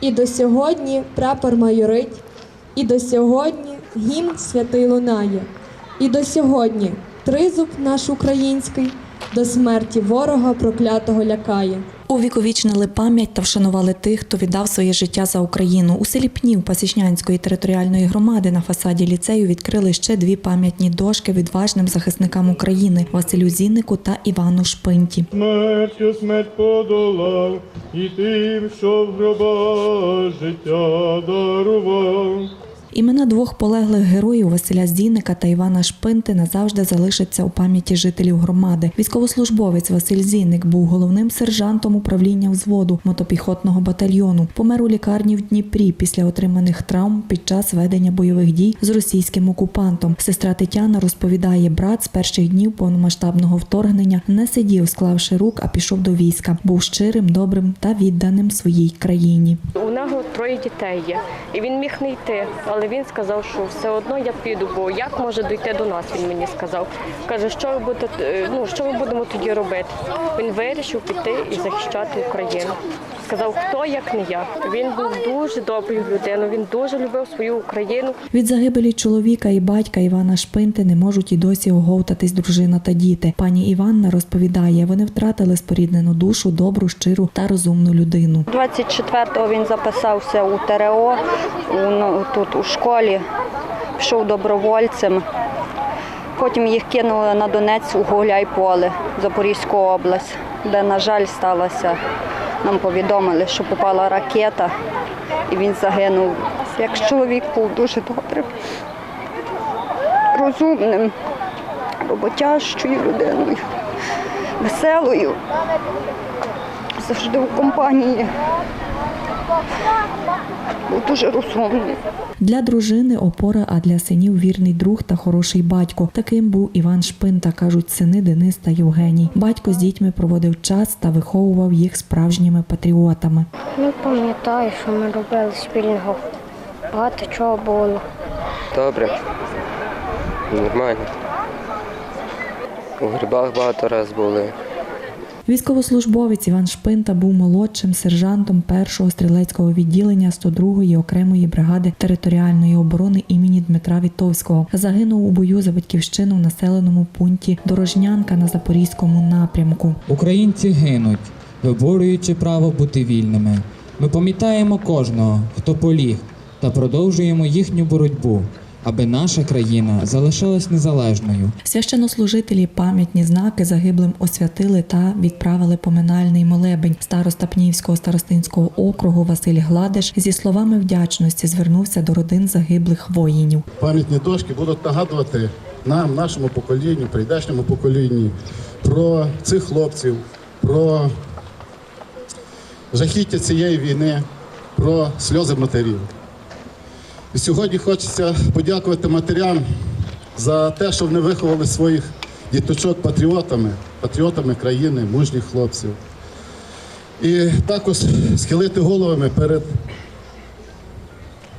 І до сьогодні прапор майорить, і до сьогодні гімн святий лунає, і до сьогодні тризуб наш український до смерті ворога проклятого лякає. Увіковічнили пам'ять та вшанували тих, хто віддав своє життя за Україну. У селі Пнів Пасічнянської територіальної громади на фасаді ліцею відкрили ще дві пам'ятні дошки відважним захисникам України Василю Зіннику та Івану Шпинті. Смертю смерть подолав, і тим, що в гроба життя дарував. Імена двох полеглих героїв Василя Зінника та Івана Шпинти назавжди залишаться у пам'яті жителів громади. Військовослужбовець Василь Зінник був головним сержантом управління взводу мотопіхотного батальйону. Помер у лікарні в Дніпрі після отриманих травм під час ведення бойових дій з російським окупантом. Сестра Тетяна розповідає, брат з перших днів повномасштабного вторгнення не сидів, склавши рук, а пішов до війська. Був щирим, добрим та відданим своїй країні. У нього троє дітей є, і він міг не йти, але він сказав, що все одно я піду, бо як може дійти до нас, він мені сказав. Каже, що ви будете, е, ну що ми будемо тоді робити? Він вирішив піти і захищати Україну. Сказав, хто як не я. Він був дуже доброю людиною, він дуже любив свою Україну. Від загибелі чоловіка і батька Івана Шпинти не можуть і досі оговтатись дружина та діти. Пані Іванна розповідає, вони втратили споріднену душу, добру, щиру та розумну людину. 24-го він записався у ТРО у, ну, тут у школі, пішов добровольцем. Потім їх кинули на Донець у Гуляйполе, Запорізьку область, де, на жаль, сталося. Нам повідомили, що попала ракета і він загинув. Як чоловік був дуже добрим, розумним, роботящою людиною, веселою, завжди у компанії. Був дуже розумний. Для дружини опора, а для синів вірний друг та хороший батько. Таким був Іван Шпинта, кажуть сини Денис та Євгеній. Батько з дітьми проводив час та виховував їх справжніми патріотами. Не пам'ятаю, що ми робили спільного. Багато чого було. Добре. Нормально. У грибах багато разів були. Військовослужбовець Іван Шпинта був молодшим сержантом першого стрілецького відділення 102-ї окремої бригади територіальної оборони імені Дмитра Вітовського. Загинув у бою за батьківщину в населеному пункті Дорожнянка на запорізькому напрямку. Українці гинуть, виборюючи право бути вільними. Ми пам'ятаємо кожного, хто поліг, та продовжуємо їхню боротьбу, аби наша країна залишалась незалежною. Священнослужителі пам'ятні знаки загиблим освятили та відправили поминальний молебень. Староста Пнівського старостинського округу Василь Гладиш зі словами вдячності звернувся до родин загиблих воїнів. пам'ятні дошки будуть нагадувати нам, нашому поколінню, прийдешньому поколінню про цих хлопців, про жахіття цієї війни, про сльози матерів. І сьогодні хочеться подякувати матерям за те, що вони виховали своїх діточок патріотами, патріотами країни, мужніх хлопців. І також схилити головами перед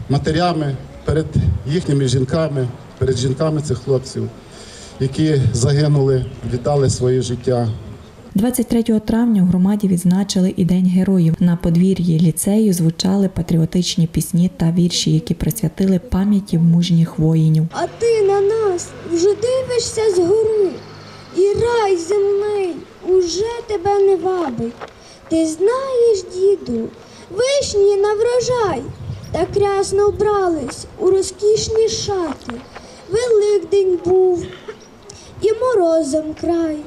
матерями, перед їхніми жінками, перед жінками цих хлопців, які загинули, віддали своє життя 23 травня у громаді відзначили і День героїв. На подвір'ї ліцею звучали патріотичні пісні та вірші, які присвятили пам'яті мужніх воїнів. А ти на нас вже дивишся згори, і рай земний уже тебе не вабить. Ти знаєш, діду, вишні на врожай, так рясно вбрались у розкішні шати. Великдень був і морозом край.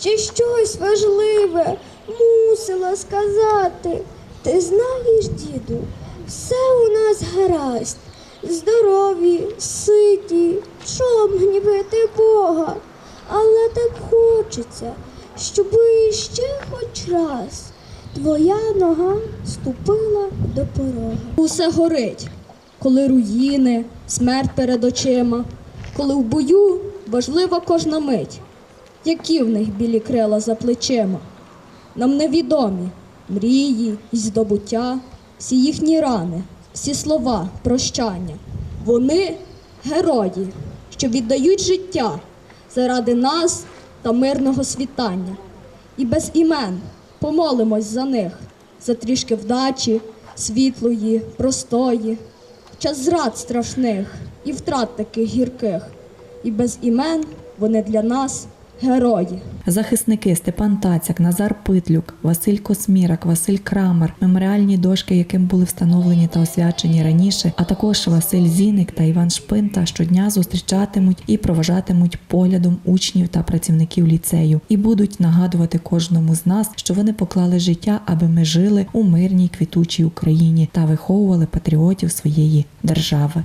Ще щось важливе мусила сказати. Ти знаєш, діду, все у нас гаразд. Здорові, ситі, чом гнівити Бога. Але так хочеться, щоби ще хоч раз твоя нога ступила до порога. Усе горить, коли руїни, смерть перед очима, коли в бою важлива кожна мить, які в них білі крила за плечима. Нам невідомі мрії й здобуття, всі їхні рани, всі слова, прощання. Вони герої, що віддають життя заради нас та мирного світання. І без імен помолимось за них, за трішки вдачі, світлої, простої, час зрад страшних і втрат таких гірких. І без імен вони для нас герої. Захисники Степан Тацяк, Назар Питлюк, Василь Космірак, Василь Крамер, меморіальні дошки, яким були встановлені та освячені раніше, а також Василь Зіник та Іван Шпинта щодня зустрічатимуть і проважатимуть поглядом учнів та працівників ліцею і будуть нагадувати кожному з нас, що вони поклали життя, аби ми жили у мирній квітучій Україні та виховували патріотів своєї держави.